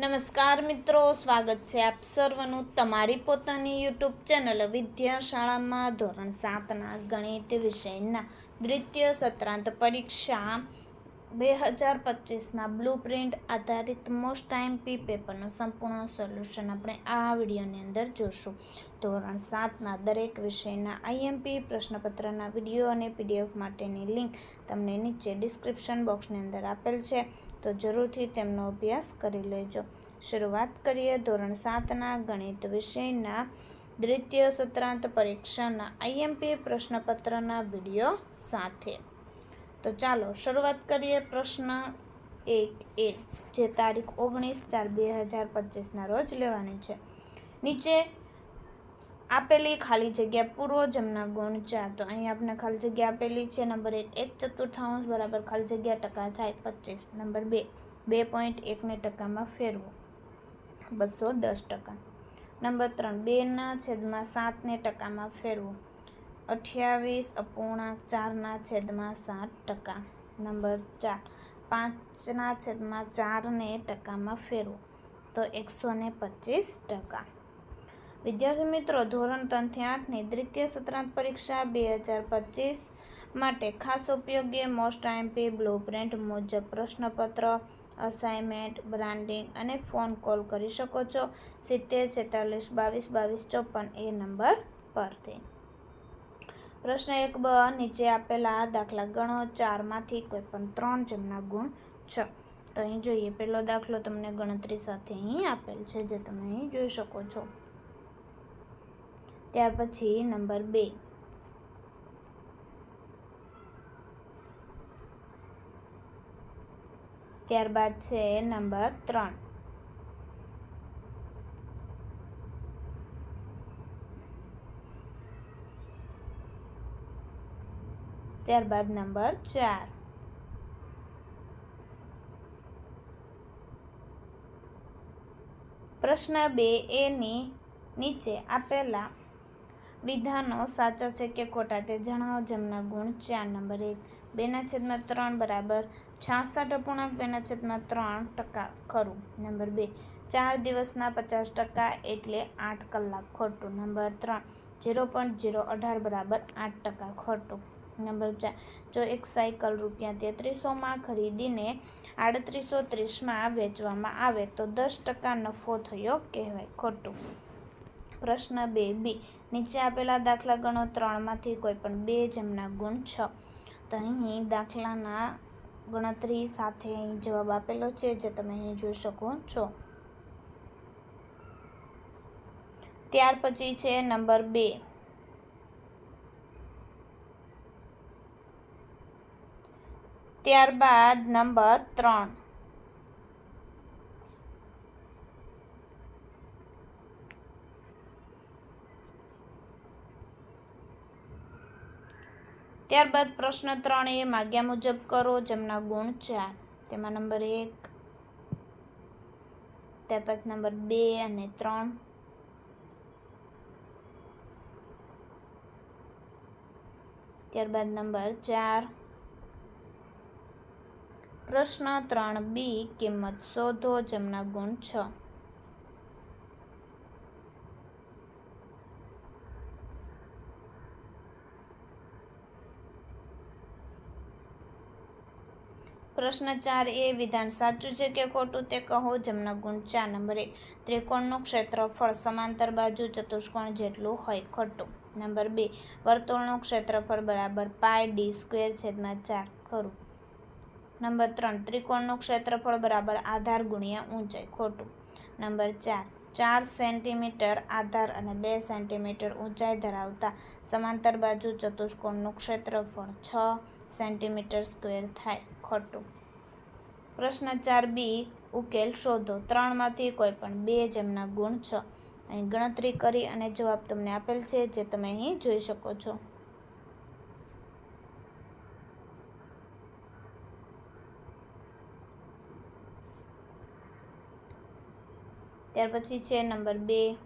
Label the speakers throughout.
Speaker 1: નમસ્કાર મિત્રો, સ્વાગત છે આપ સર્વનું તમારી પોતાની યુટ્યુબ ચેનલ વિદ્યાશાળામાં ધોરણ સાતના ગણિત વિષયના દ્વિતીય સત્રાંત પરીક્ષા. બે હજાર પચીસના બ્લુ પ્રિન્ટ આધારિત મોસ્ટ આઈએમપી પેપરનું સંપૂર્ણ સોલ્યુશન આપણે આ વિડીયોની અંદર જોશું. ધોરણ સાતના દરેક વિષયના આઈએમપી પ્રશ્નપત્રના વીડિયો અને પીડીએફ માટેની લિંક તમને નીચે ડિસ્ક્રિપ્શન બોક્સની અંદર આપેલ છે, તો જરૂરથી તેમનો અભ્યાસ કરી લેજો. શરૂઆત કરીએ ધોરણ સાતના ગણિત વિષયના દ્વિતીય સત્રાંત પરીક્ષાના આઈએમપી પ્રશ્નપત્રના વીડિયો સાથે. તો ચાલો શરૂઆત કરીએ પ્રશ્ન એક એ, જે તારીખ ઓગણીસ ચાર બે હજાર પચીસના રોજ લેવાની છે. નીચે આપેલી ખાલી જગ્યા પૂર્વ જમના ગુણ ચાર. તો અહીં આપણે ખાલી જગ્યા આપેલી છે. નંબર એક એક ચતુર્થાંશ બરાબર ખાલી જગ્યા ટકા થાય પચીસ. નંબર બે બે પોઈન્ટ એકને ટકામાં ફેરવો, બસો દસ ટકા. નંબર ત્રણ, બેના છેદમાં સાતને ટકામાં ફેરવો અઠ્યાવીસ અપૂર્ણાંક ચારના છેદમાં સાત ટકા. નંબર ચાર, પાંચના છેદમાં ચારને ટકામાં ફેરવો. તો એકસો ને પચીસ ટકા. વિદ્યાર્થી મિત્રો, ધોરણ ત્રણથી આઠની દ્વિતીય સત્રાંત પરીક્ષા બે હજાર પચીસ માટે ખાસ ઉપયોગી મોસ્ટ આઈએમપી બ્લુ પ્રિન્ટ મુજબ પ્રશ્નપત્ર, અસાઇનમેન્ટ, બ્રાન્ડિંગ અને ફોન કોલ કરી શકો છો. સિત્તેર, છેતાલીસ, બાવીસ બાવીસ, ચોપન એ નંબર પરથી. પ્રશ્ન એક બ, નીચે આપેલા દાખલા ગણો ચારમાંથી કોઈ પણ ત્રણ જેમના ગુણ છ. તો અહીં જોઈએ, પહેલો દાખલો તમને ગણતરી સાથે અહીં આપેલ છે, જે તમે અહીં જોઈ શકો છો. ત્યાર પછી નંબર બે. ત્યારબાદ છે નંબર ત્રણ. ત્યારબાદ નંબર ચાર. પ્રશ્ન બે એની નીચે આપેલા વિધાનો સાચા છે કે ખોટા તે જણાવો. જેમના ગુણ ચાર. નંબર એક. બેના છેદમાં ત્રણ બરાબર છાસઠ અપૂર્ણાંક. બેના છેદમાં ત્રણ ટકા ખરું. નંબર બે. ચાર દિવસના પચાસ ટકા એટલે આઠ કલાક ખોટું. નંબર ત્રણ. ઝીરો પોઈન્ટ ઝીરો અઢાર બરાબર આઠ ટકા ખોટું. નંબર ચાર જો એક સાયકલ રૂપિયા તેત્રીસોમાં ખરીદીને આડત્રીસો ત્રીસમાં વેચવામાં આવે તો દસ ટકા નફો થયો કહેવાય. ખોટું. પ્રશ્ન બે બી. નીચે આપેલા દાખલા ગણો ત્રણમાંથી કોઈ પણ બે જેમના ગુણ છ. તો અહીં દાખલાના ગણતરી સાથે અહીં જવાબ આપેલો છે, જે તમે અહીં જોઈ શકો છો. ત્યાર પછી છે નંબર બે. ત્યારબાદ નંબર ત્રણ. ત્યારબાદ પ્રશ્ન ત્રણ એ માગ્યા મુજબ કરો, જેમના ગુણ ચાર. તેમાં નંબર એક, ત્યારબાદ નંબર બે અને ત્રણ. ત્યારબાદ નંબર ચાર. પ્રશ્ન ત્રણ બી, કિંમત શોધો, જેમના ગુણ છ. પ્રશ્ન ચાર એ, વિધાન સાચું છે કે ખોટું તે કહો, જેમના ગુણ ચાર. નંબર એક, ત્રિકોણનું ક્ષેત્રફળ સમાંતર બાજુ ચતુષ્કોણ જેટલું હોય ખોટું. નંબર બે, વર્તુળનું ક્ષેત્રફળ બરાબર પાય ડી સ્ક્વેર છેદમાં ચાર. ખરું. નંબર ત્રણ, ત્રિકોણનું ક્ષેત્રફળ બરાબર આધાર ગુણ્યા ઊંચાઈ, ખોટું. નંબર ચાર ચાર સેન્ટીમીટર આધાર અને બે સેન્ટીમીટર ઊંચાઈ ધરાવતા સમાંતર બાજુ ચતુષ્કોણનું ક્ષેત્રફળ છ સેન્ટીમીટર સ્ક્વેર થાય, ખોટું. પ્રશ્ન ચાર બી, ઉકેલ શોધો. ત્રણમાંથી કોઈ પણ બે જેમના ગુણ છ. અહીં ગણતરી કરી અને જવાબ તમને આપેલ છે, જે તમે અહીં જોઈ શકો છો. ત્યાર પછી છે નંબર બે.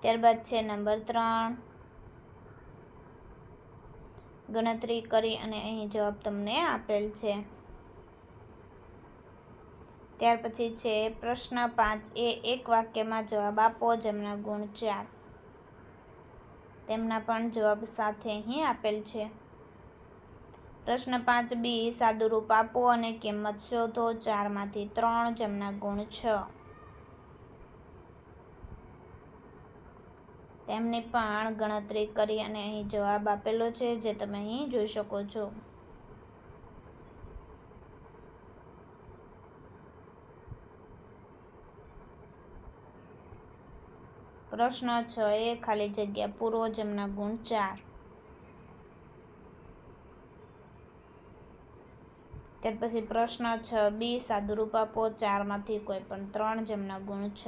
Speaker 1: ત્યારબાદ છે નંબર ત્રણ. ગણતરી કરી અને અહીં જવાબ તમને આપેલ છે. ત્યાર પછી છે પ્રશ્ન પાંચ, એ એક વાક્યમાં જવાબ આપો જેમના ગુણ ચાર. તેમના પણ જવાબ સાથે અહીં આપેલ છે. પ્રશ્ન પાંચ, બી, સાદુરૂપ આપો અને કિંમત શોધો. ચારમાંથી ત્રણ, જેમના ગુણ છ. તેમની પણ ગણતરી કરી અને અહીં જવાબ આપેલો છે, જે તમે અહીં જોઈ શકો છો. પ્રશ્ન છ એ ખાલી જગ્યા પૂરો, જેમના ગુણ ચાર. ત્યાર પછી પ્રશ્ન છ. બી, સાદુરૂપ આપો ચારમાંથી કોઈ પણ ત્રણ જેમના ગુણ છ.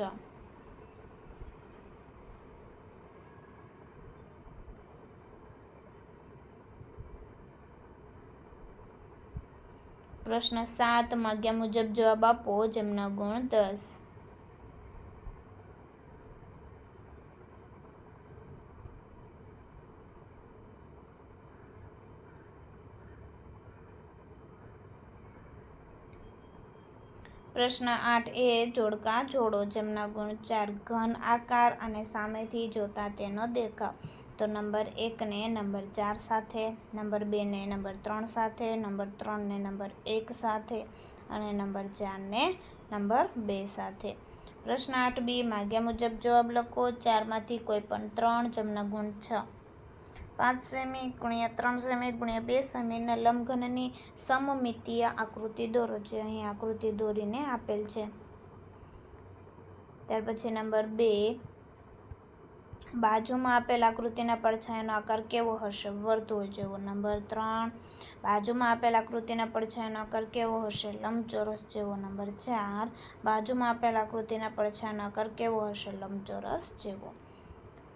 Speaker 1: પ્રશ્ન સાત, માગ્યા મુજબ જવાબ આપો જેમના ગુણ દસ. પ્રશ્ન આઠ એ, જોડકા જોડો, જેમના ગુણ ચાર ઘન આકાર અને સામેથી જોતા તેનો દેખાવ. તો નંબર એકને નંબર ચાર સાથે, નંબર બેને નંબર ત્રણ સાથે, નંબર ત્રણને નંબર એક સાથે અને નંબર ચારને નંબર બે સાથે. પ્રશ્ન આઠ બી, માગ્યા મુજબ જવાબ લખો. ચારમાંથી કોઈ પણ ત્રણ, જેમના ગુણ છ પાંચ સેમી ગુણ્યા ત્રણ સેમી ગુણ્યા બે સેમીના લંબઘનની સમમિતીય આકૃતિ દોરો, જે અહીં આકૃતિ દોરીને આપેલ છે. ત્યાર પછી નંબર બે, બાજુમાં આપેલ આકૃતિના પડછાયાનો આકાર કેવો હશે? વર્તુળ જેવો. નંબર ત્રણ, બાજુમાં આપેલ આકૃતિના પડછાયાનો આકાર કેવો હશે? લંબચોરસ જેવો. નંબર ચાર, બાજુમાં આપેલ આકૃતિના પડછાયાનો આકાર કેવો હશે? લંબચોરસ જેવો.